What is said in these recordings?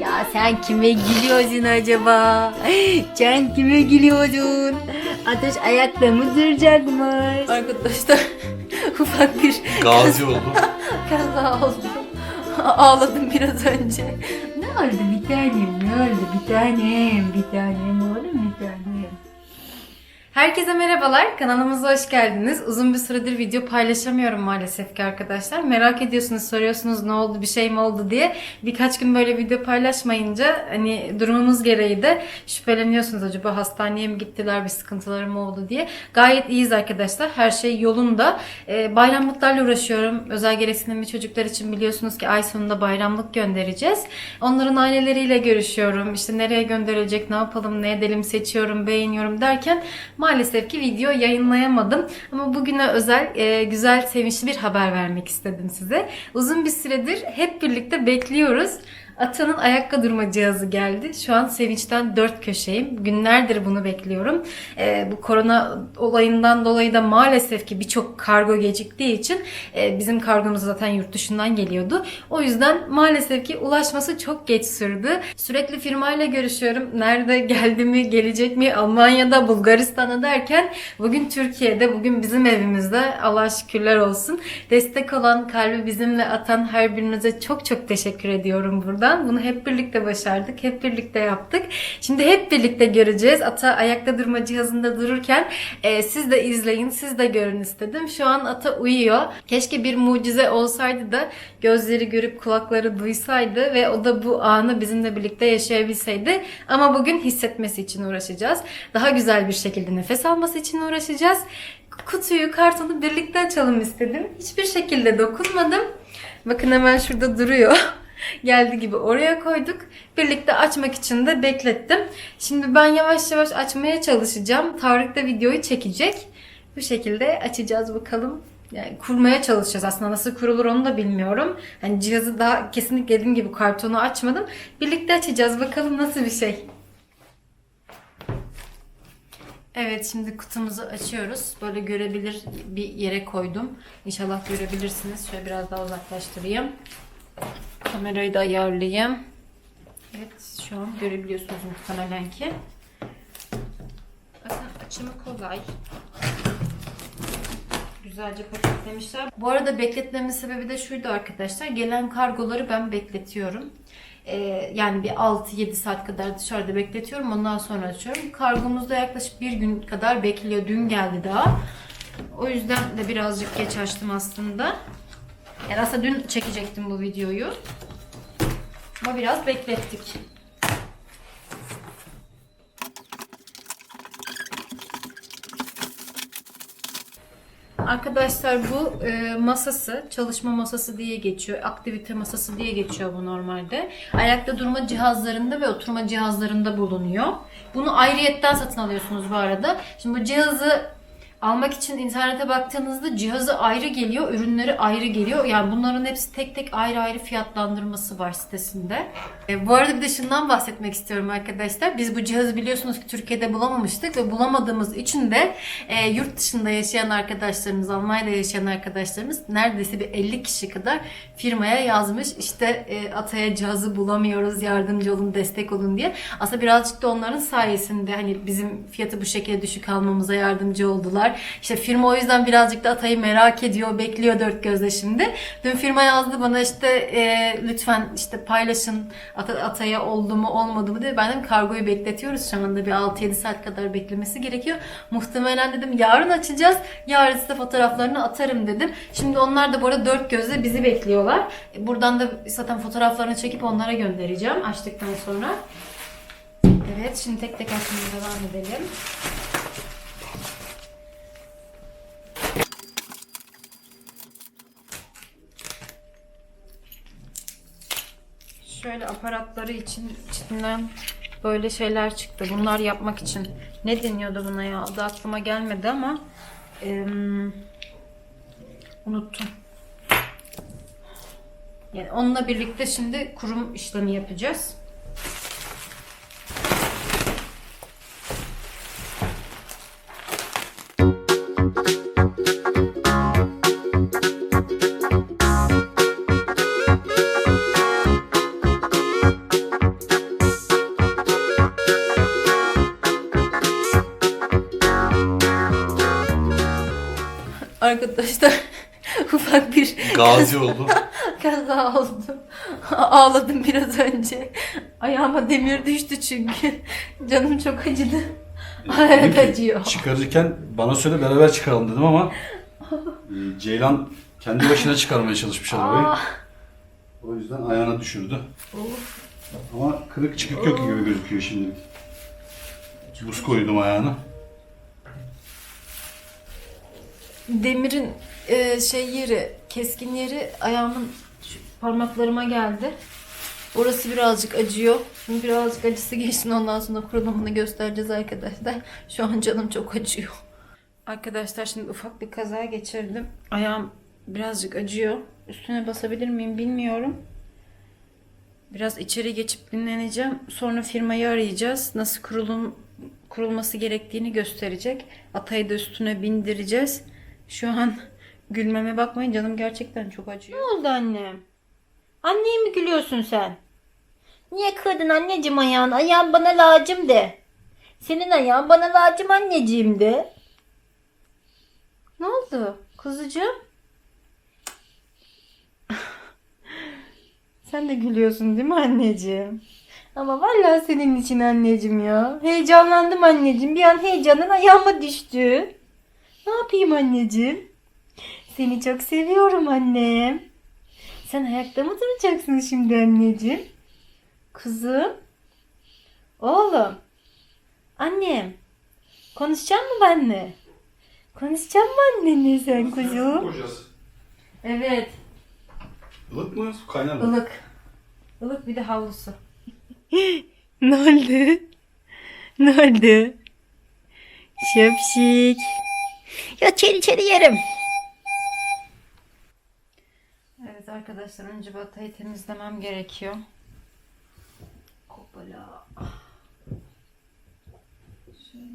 Ya sen kime gülüyorsun acaba? Sen kime gülüyorsun? Ateş ayakta mı duracakmış? Arkadaşlar ufak bir Gazi oldum. kaza oldu. Ağladım biraz önce. Ne oldu bir tanem? Ne oldu bir tanem? Bir tanem oğlum bir tanem. Herkese merhabalar. Kanalımıza hoş geldiniz. Uzun bir süredir video paylaşamıyorum maalesef ki arkadaşlar. Merak ediyorsunuz, soruyorsunuz ne oldu, bir şey mi oldu diye. Birkaç gün böyle video paylaşmayınca hani durumumuz gereği de şüpheleniyorsunuz acaba hastaneye mi gittiler, bir sıkıntıları oldu diye. Gayet iyiyiz arkadaşlar. Her şey yolunda. Ee, bayramlıklarla uğraşıyorum. Özel gereksinimli çocuklar için biliyorsunuz ki ay sonunda bayramlık göndereceğiz. Onların aileleriyle görüşüyorum. İşte nereye gönderilecek, ne yapalım, ne edelim seçiyorum, beğeniyorum derken maalesef ki video yayınlayamadım. Ama bugüne özel e, güzel, sevinçli bir haber vermek istedim size. Uzun bir süredir hep birlikte bekliyoruz. Atanın ayakta durma cihazı geldi. Şu an sevinçten dört köşeyim. Günlerdir bunu bekliyorum. Ee, bu korona olayından dolayı da maalesef ki birçok kargo geciktiği için e, bizim kargomuz zaten yurt dışından geliyordu. O yüzden maalesef ki ulaşması çok geç sürdü. Sürekli firmayla görüşüyorum. Nerede geldi mi, gelecek mi? Almanya'da, Bulgaristan'da derken bugün Türkiye'de, bugün bizim evimizde. Allah şükürler olsun. Destek olan, kalbi bizimle atan her birinize çok çok teşekkür ediyorum buradan. Bunu hep birlikte başardık. Hep birlikte yaptık. Şimdi hep birlikte göreceğiz. Ata ayakta durma cihazında dururken e, siz de izleyin, siz de görün istedim. Şu an ata uyuyor. Keşke bir mucize olsaydı da gözleri görüp kulakları duysaydı ve o da bu anı bizimle birlikte yaşayabilseydi. Ama bugün hissetmesi için uğraşacağız. Daha güzel bir şekilde nefes alması için uğraşacağız. Kutuyu, kartonu birlikte açalım istedim. Hiçbir şekilde dokunmadım. Bakın hemen şurada duruyor. Geldi gibi oraya koyduk. Birlikte açmak için de beklettim. Şimdi ben yavaş yavaş açmaya çalışacağım. Tarık da videoyu çekecek. Bu şekilde açacağız bakalım. Yani kurmaya çalışacağız. Aslında nasıl kurulur onu da bilmiyorum. Hani cihazı daha kesinlikle dediğim gibi kartonu açmadım. Birlikte açacağız. Bakalım nasıl bir şey. Evet şimdi kutumuzu açıyoruz. Böyle görebilir bir yere koydum. İnşallah görebilirsiniz. Şöyle biraz daha uzaklaştırayım. Kamerayı da ayarlayayım. Evet şu an görebiliyorsunuz muhtemelen ki. Bakın açımı kolay. Güzelce paketlemişler. Bu arada bekletmemin sebebi de şuydu arkadaşlar. Gelen kargoları ben bekletiyorum. Ee, yani bir 6-7 saat kadar dışarıda bekletiyorum. Ondan sonra açıyorum. Kargomuz da yaklaşık bir gün kadar bekliyor. Dün geldi daha. O yüzden de birazcık geç açtım aslında. Yani aslında dün çekecektim bu videoyu. Ama biraz beklettik. Arkadaşlar bu e, masası, çalışma masası diye geçiyor. Aktivite masası diye geçiyor bu normalde. Ayakta durma cihazlarında ve oturma cihazlarında bulunuyor. Bunu ayrıyetten satın alıyorsunuz bu arada. Şimdi bu cihazı almak için internete baktığınızda cihazı ayrı geliyor, ürünleri ayrı geliyor. Yani bunların hepsi tek tek ayrı ayrı fiyatlandırması var sitesinde. E, bu arada bir de şundan bahsetmek istiyorum arkadaşlar. Biz bu cihazı biliyorsunuz ki Türkiye'de bulamamıştık ve bulamadığımız için de e, yurt dışında yaşayan arkadaşlarımız, Almanya'da yaşayan arkadaşlarımız neredeyse bir 50 kişi kadar firmaya yazmış. İşte e, Atay'a cihazı bulamıyoruz, yardımcı olun, destek olun diye. Aslında birazcık da onların sayesinde hani bizim fiyatı bu şekilde düşük almamıza yardımcı oldular. İşte firma o yüzden birazcık da Atay'ı merak ediyor, bekliyor dört gözle şimdi. Dün firma yazdı bana işte e, lütfen işte paylaşın Ata, Atay'a oldu mu olmadı mı diye. Ben dedim kargoyu bekletiyoruz şu anda bir 6-7 saat kadar beklemesi gerekiyor. Muhtemelen dedim yarın açacağız. Yarın size fotoğraflarını atarım dedim. Şimdi onlar da bu arada dört gözle bizi bekliyorlar. Buradan da zaten fotoğraflarını çekip onlara göndereceğim açtıktan sonra. Evet şimdi tek tek açmaya devam edelim. Şöyle aparatları için içinden böyle şeyler çıktı. Bunlar yapmak için. Ne deniyordu buna ya? Adı aklıma gelmedi ama em, unuttum. Yani onunla birlikte şimdi kurum işlemi yapacağız. Gazi oldu. kaza oldu. Ağladım biraz önce. Ayağıma demir düştü çünkü. Canım çok acıdı. Hayat acıyor. Çıkarırken bana söyle beraber çıkaralım dedim ama e, Ceylan kendi başına çıkarmaya çalışmış arabayı. O yüzden ayağına düşürdü. Of. Ama kırık çıkık yok gibi gözüküyor şimdilik. Buz koydum ayağına. Demirin e, şey yeri, keskin yeri ayağımın parmaklarıma geldi. Orası birazcık acıyor. Şimdi birazcık acısı geçsin ondan sonra kurulumunu göstereceğiz arkadaşlar. Şu an canım çok acıyor. Arkadaşlar şimdi ufak bir kaza geçirdim. Ayağım birazcık acıyor. Üstüne basabilir miyim bilmiyorum. Biraz içeri geçip dinleneceğim. Sonra firmayı arayacağız. Nasıl kurulum kurulması gerektiğini gösterecek. Atayı da üstüne bindireceğiz. Şu an gülmeme bakmayın canım gerçekten çok acıyor. Ne oldu annem? Anneye mi gülüyorsun sen? Niye kırdın anneciğim ayağını? Ayağın bana lazım de. Senin ayağın bana lazım anneciğim de. Ne oldu kuzucuğum? Sen de gülüyorsun değil mi anneciğim? Ama vallahi senin için anneciğim ya. Heyecanlandım anneciğim. Bir an heyecanın ayağıma düştü. Ne yapayım anneciğim? Seni çok seviyorum annem. Sen ayakta mı duracaksın şimdi anneciğim? Kızım. Oğlum. Annem. Konuşacak mı benimle? Konuşacak mı annenle sen kuzum? Koyacağız. Evet Ilık mı? Su kaynar mı? ılık. Ilık bir de havlusu. Ne oldu? Ne oldu? Şapşik. Ya içeri içeri yerim. Evet arkadaşlar önce batayı temizlemem gerekiyor. Hoppala. Şöyle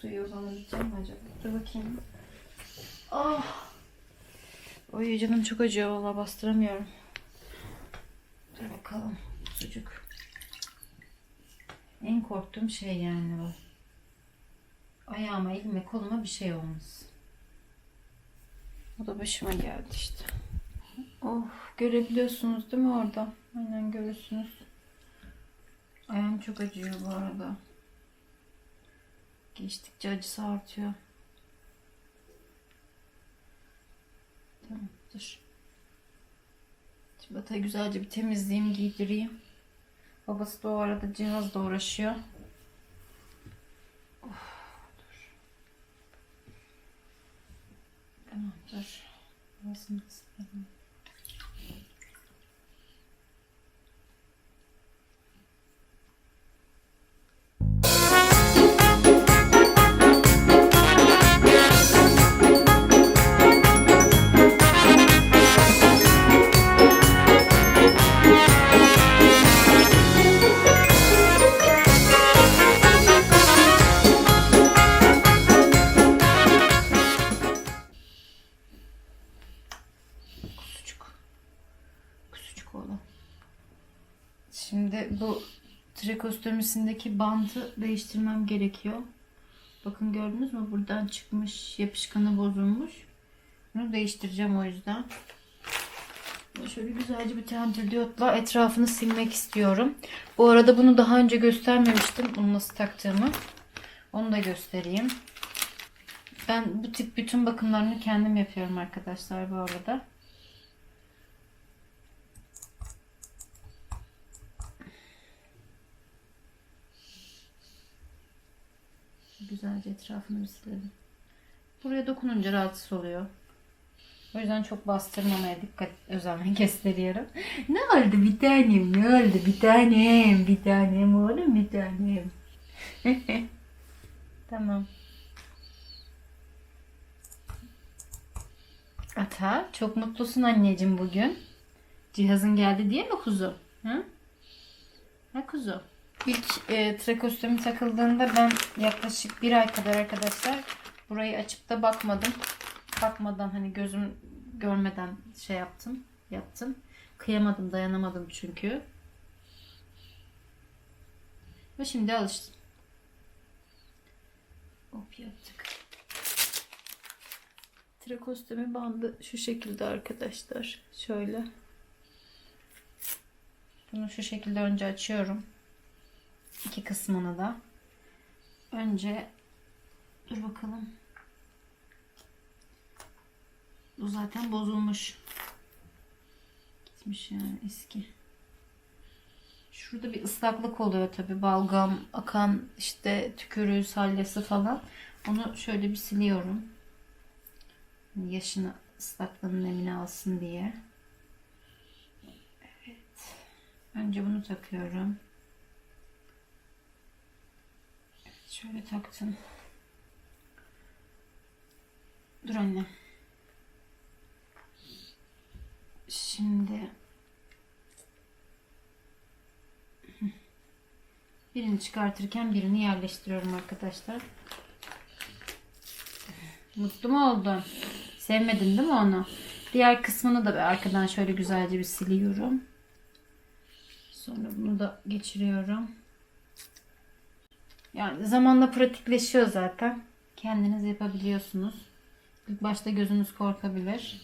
suyu uzanabileceğim acaba? Dur bakayım. Ah. Oy canım çok acıyor valla bastıramıyorum. Dur bakalım. Sucuk. En korktuğum şey yani bu. Ayağıma, elime, koluma bir şey olmaz. O da başıma geldi işte. Of görebiliyorsunuz değil mi orada? Aynen görürsünüz. Ayağım çok acıyor bu arada. Geçtikçe acısı artıyor. Tamam dur. Şimdi Batayı güzelce bir temizleyeyim giydireyim. Babası da o arada cihazla uğraşıyor. Of, dur. Tamam dur. Kısıtlayalım. Trakostomisindeki bandı değiştirmem gerekiyor. Bakın gördünüz mü? Buradan çıkmış. Yapışkanı bozulmuş. Bunu değiştireceğim o yüzden. Şöyle güzelce bir tentürdiyotla etrafını silmek istiyorum. Bu arada bunu daha önce göstermemiştim. Bunu nasıl taktığımı. Onu da göstereyim. Ben bu tip bütün bakımlarını kendim yapıyorum arkadaşlar bu arada. Güzelce etrafını bir. Buraya dokununca rahatsız oluyor. O yüzden çok bastırmamaya dikkat özen gösteriyorum. Ne oldu bir tanem? Ne oldu bir tanem? Bir tanem oğlum bir tanem. tamam. Ata çok mutlusun anneciğim bugün. Cihazın geldi diye mi kuzu? Hı? Ha kuzu. İlk e, trakostomi takıldığında ben yaklaşık bir ay kadar arkadaşlar burayı açıp da bakmadım. Bakmadan hani gözüm görmeden şey yaptım, yaptım. Kıyamadım, dayanamadım çünkü. Ve şimdi alıştım. Hop yaptık. Trakostomi bandı şu şekilde arkadaşlar. Şöyle. Bunu şu şekilde önce açıyorum. İki kısmını da. Önce dur bakalım. Bu zaten bozulmuş. Gitmiş yani eski. Şurada bir ıslaklık oluyor tabi balgam, akan işte tükürüğü, salyası falan. Onu şöyle bir siliyorum. Yaşını ıslaklığının nemini alsın diye. Evet. Önce bunu takıyorum. Evet, şöyle taktım. Dur anne. Şimdi birini çıkartırken birini yerleştiriyorum arkadaşlar. Mutlu mu oldun? Sevmedin değil mi onu? Diğer kısmını da arkadan şöyle güzelce bir siliyorum. Sonra bunu da geçiriyorum. Yani zamanla pratikleşiyor zaten. Kendiniz yapabiliyorsunuz. İlk başta gözünüz korkabilir.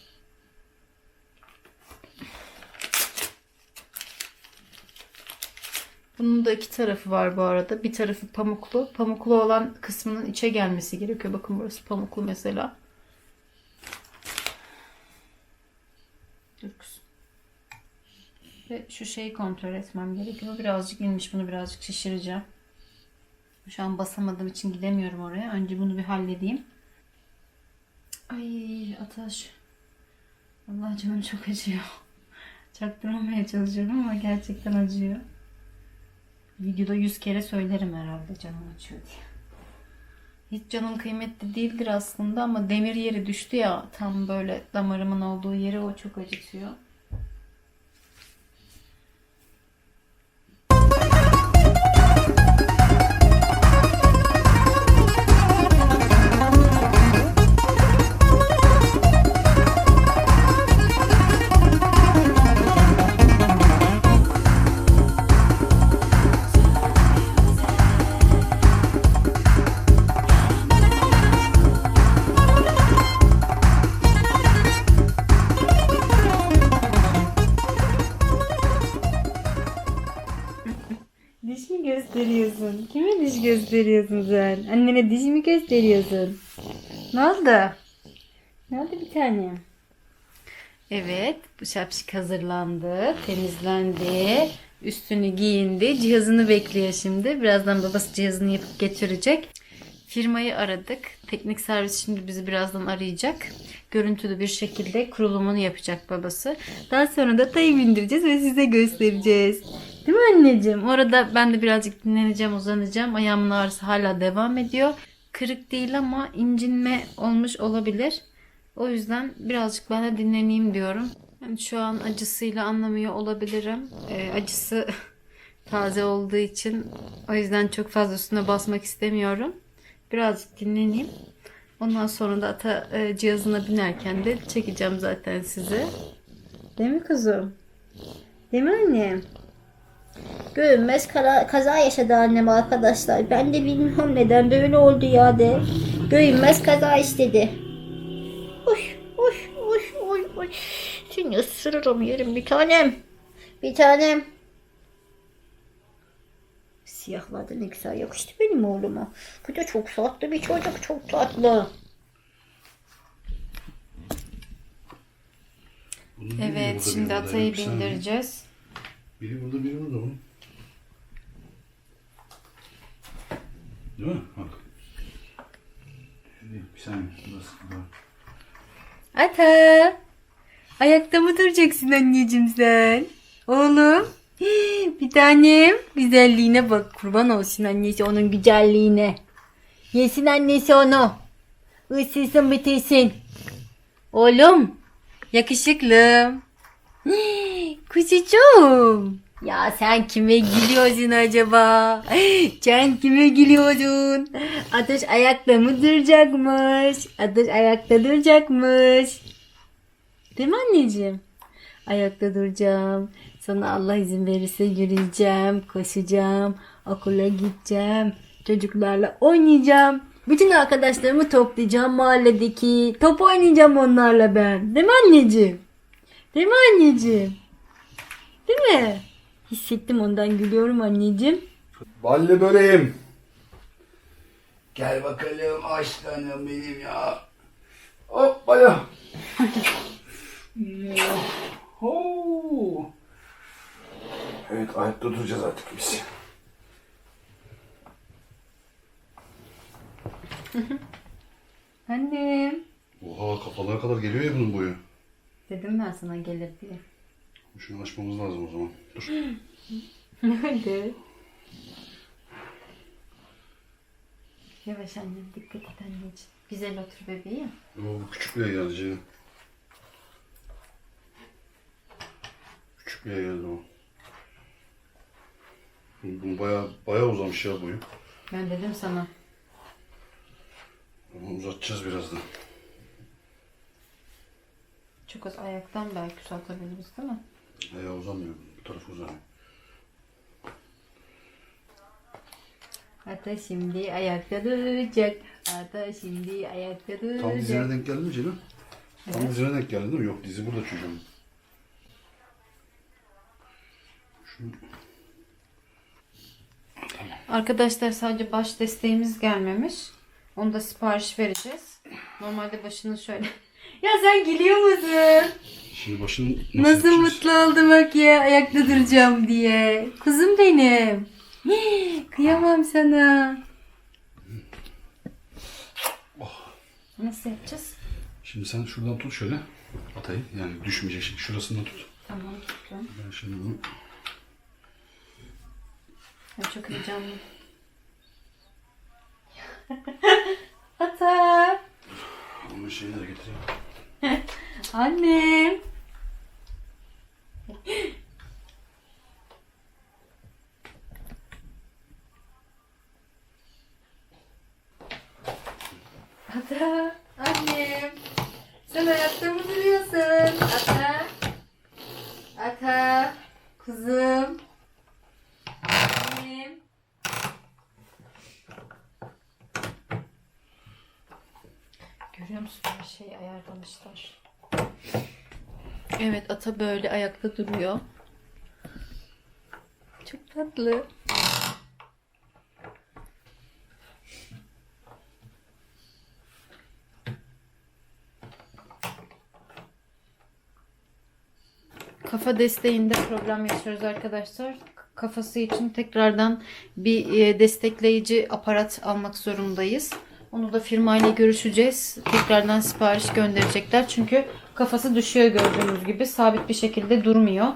Bunun da iki tarafı var bu arada. Bir tarafı pamuklu. Pamuklu olan kısmının içe gelmesi gerekiyor. Bakın burası pamuklu mesela. Dur. Ve şu şeyi kontrol etmem gerekiyor. Birazcık inmiş. Bunu birazcık şişireceğim. Şu an basamadığım için gidemiyorum oraya. Önce bunu bir halledeyim. Ay Ataş. Allah canım çok acıyor. Çaktırmamaya çalışıyorum ama gerçekten acıyor. Videoda yüz kere söylerim herhalde canım acıyor diye. Hiç canım kıymetli değildir aslında ama demir yeri düştü ya tam böyle damarımın olduğu yeri o çok acıtıyor. Gösteriyorsun sen? Annene diş mi gösteriyorsun? Ne oldu? Ne oldu bir tane? Evet, bu şapşik hazırlandı, temizlendi, üstünü giyindi, cihazını bekliyor şimdi. Birazdan babası cihazını yapıp getirecek. Firmayı aradık. Teknik servis şimdi bizi birazdan arayacak. Görüntülü bir şekilde kurulumunu yapacak babası. Daha sonra da tayı bindireceğiz ve size göstereceğiz. Değil mi anneciğim? Orada ben de birazcık dinleneceğim, uzanacağım. Ayağımın ağrısı hala devam ediyor. Kırık değil ama incinme olmuş olabilir. O yüzden birazcık ben de dinleneyim diyorum. Yani şu an acısıyla anlamıyor olabilirim. Ee, acısı taze olduğu için o yüzden çok fazla üstüne basmak istemiyorum. Birazcık dinleneyim. Ondan sonra da ata e, cihazına binerken de çekeceğim zaten sizi. Değil mi kızım? Değil mi annem? Görünmez kara, kaza yaşadı annem arkadaşlar. Ben de bilmiyorum neden böyle oldu ya de. Görünmez kaza istedi. Oy oy oy oy oy. Seni ısırırım yerim bir tanem. Bir tanem. Siyahlar da ne güzel yakıştı benim oğluma. Bu da çok tatlı bir çocuk. Çok tatlı. Evet burada, şimdi atayı bindireceğiz. Biri burada biri burada mı? Değil mi? Bak. Bir saniye. Burası. Ata. Ayakta mı duracaksın anneciğim sen? Oğlum. Bir tanem. Güzelliğine bak. Kurban olsun annesi onun güzelliğine. Yesin annesi onu. Isırsın bitirsin. Oğlum. Yakışıklım. Kuzucuğum. Ya sen kime gülüyorsun acaba? Sen kime gülüyorsun? Ateş ayakta mı duracakmış? Ateş ayakta duracakmış. Değil mi anneciğim? Ayakta duracağım. Sana Allah izin verirse yürüyeceğim, koşacağım, okula gideceğim, çocuklarla oynayacağım. Bütün arkadaşlarımı toplayacağım mahalledeki. Top oynayacağım onlarla ben. Değil mi anneciğim? Değil mi anneciğim? Değil mi? Hissettim ondan gülüyorum anneciğim. Balle böreğim. Gel bakalım aslanım benim ya. Hoppala. Oo. Evet ayakta duracağız artık biz. Annem. Oha kafalara kadar geliyor ya bunun boyu. Dedim ben sana gelir diye. Şunu açmamız lazım o zaman. Dur. Nerede? Yavaş annem dikkat et anneciğim. Güzel otur bebeğim. Oo, bu küçük bile geldi. Küçük bile geldi o. Bu bayağı, bayağı uzamış ya boyu. Ben dedim sana. Ama uzatacağız birazdan. Çok az ayaktan belki uzatabiliriz değil mi? Ayağı uzanmıyor. Bu tarafı uzanıyor. Ata şimdi ayakta duracak. Ata şimdi ayakta duracak. Tam dizine denk geldi mi Ceylan? Tam dizine denk geldi değil mi? Yok dizi burada çocuğum. Şunu... Arkadaşlar sadece baş desteğimiz gelmemiş. Onu da sipariş vereceğiz. Normalde başını şöyle. ya sen gülüyor musun? Şimdi başını nasıl, Nasıl yapacağız? mutlu oldu bak ya ayakta duracağım diye. Kuzum benim. Hii, Kıyamam sana. Nasıl yapacağız? Şimdi sen şuradan tut şöyle. Atayı yani düşmeyecek şekilde şurasından tut. Tamam tuttum. Ben şimdi bunu Ay, çok heyecanlıyım. Ata. onun şeyini de getireyim. Annem. Ata, annem. Sen ayakta mı duruyorsun? Ata. Ata, kuzum. Annem. Görüyor musun? Her ayarlamışlar. Evet ata böyle ayakta duruyor. Çok tatlı. Kafa desteğinde problem yaşıyoruz arkadaşlar. Kafası için tekrardan bir e, destekleyici aparat almak zorundayız. Onu da firmayla görüşeceğiz. Tekrardan sipariş gönderecekler. Çünkü kafası düşüyor gördüğünüz gibi. Sabit bir şekilde durmuyor.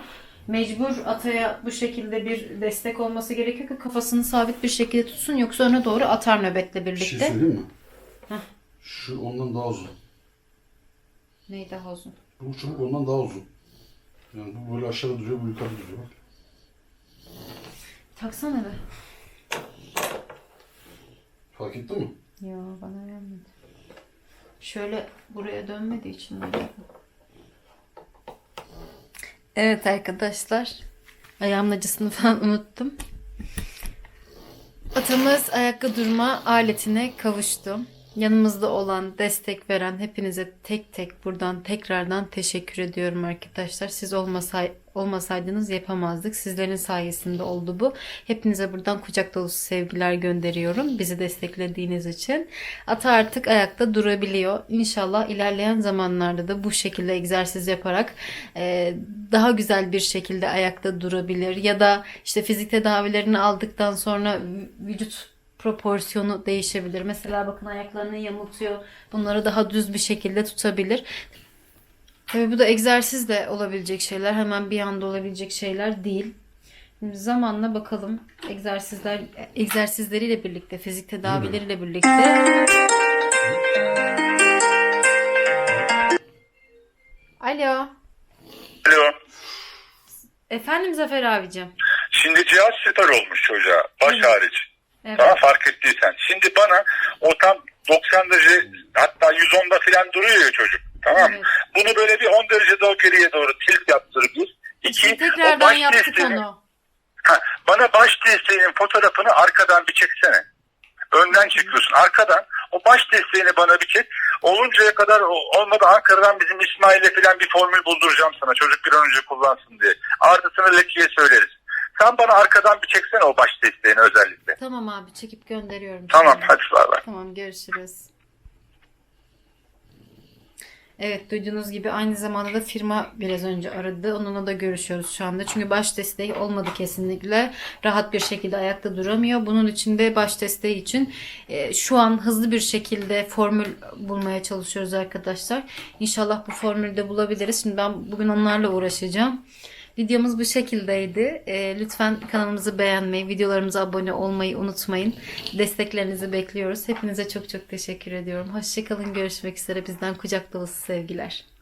Mecbur ataya bu şekilde bir destek olması gerekiyor ki kafasını sabit bir şekilde tutsun. Yoksa öne doğru atar nöbetle Bir şey birlikte. söyleyeyim mi? Heh. Şu ondan daha uzun. Neyi daha uzun? Bu çubuk ondan daha uzun. Yani bu böyle aşağıda duruyor, bu yukarıda duruyor. Taksana be. Fark ettin mi? Yo bana gelmedi. Şöyle buraya dönmediği için böyle. Evet arkadaşlar. Ayağımın acısını falan unuttum. Atamız ayakta durma aletine kavuştu. Yanımızda olan, destek veren hepinize tek tek buradan tekrardan teşekkür ediyorum arkadaşlar. Siz olmasay olmasaydınız yapamazdık. Sizlerin sayesinde oldu bu. Hepinize buradan kucak dolusu sevgiler gönderiyorum. Bizi desteklediğiniz için. Ata artık ayakta durabiliyor. İnşallah ilerleyen zamanlarda da bu şekilde egzersiz yaparak e, daha güzel bir şekilde ayakta durabilir. Ya da işte fizik tedavilerini aldıktan sonra vü- vücut proporsiyonu değişebilir. Mesela bakın ayaklarını yamultuyor. Bunları daha düz bir şekilde tutabilir. Tabii bu da egzersizle olabilecek şeyler. Hemen bir anda olabilecek şeyler değil. Şimdi zamanla bakalım egzersizler egzersizleriyle birlikte, fizik tedavileriyle birlikte. Alo. Alo. Efendim Zafer abicim. Şimdi cihaz süper olmuş çocuğa. Baş hariç. Evet. Tamam fark ettiysen. Şimdi bana o tam 90 derece hatta 110'da falan duruyor ya çocuk. Tamam? Evet. Bunu böyle bir 10 derece daha geriye doğru tilt yaptır bir. İki, o tekrardan baş yaptık onu. Ha, bana baş desteğinin fotoğrafını arkadan bir çeksene. Önden çekiyorsun. Arkadan O baş desteğini bana bir çek. Oluncaya kadar o- olmadı Ankara'dan bizim İsmail'e falan bir formül bulduracağım sana. Çocuk bir an önce kullansın diye. Artısını Leki'ye söyleriz. Sen bana arkadan bir çeksene o baş desteğini özellikle. Tamam abi çekip gönderiyorum. Tamam hadi bay bay. Tamam görüşürüz. Evet duyduğunuz gibi aynı zamanda da firma biraz önce aradı. Onunla da görüşüyoruz şu anda. Çünkü baş desteği olmadı kesinlikle. Rahat bir şekilde ayakta duramıyor. Bunun için de baş desteği için e, şu an hızlı bir şekilde formül bulmaya çalışıyoruz arkadaşlar. İnşallah bu formülü de bulabiliriz. Şimdi ben bugün onlarla uğraşacağım. Videomuz bu şekildeydi. Ee, lütfen kanalımızı beğenmeyi, videolarımıza abone olmayı unutmayın. Desteklerinizi bekliyoruz. Hepinize çok çok teşekkür ediyorum. Hoşçakalın. Görüşmek üzere. Bizden kucak dolusu sevgiler.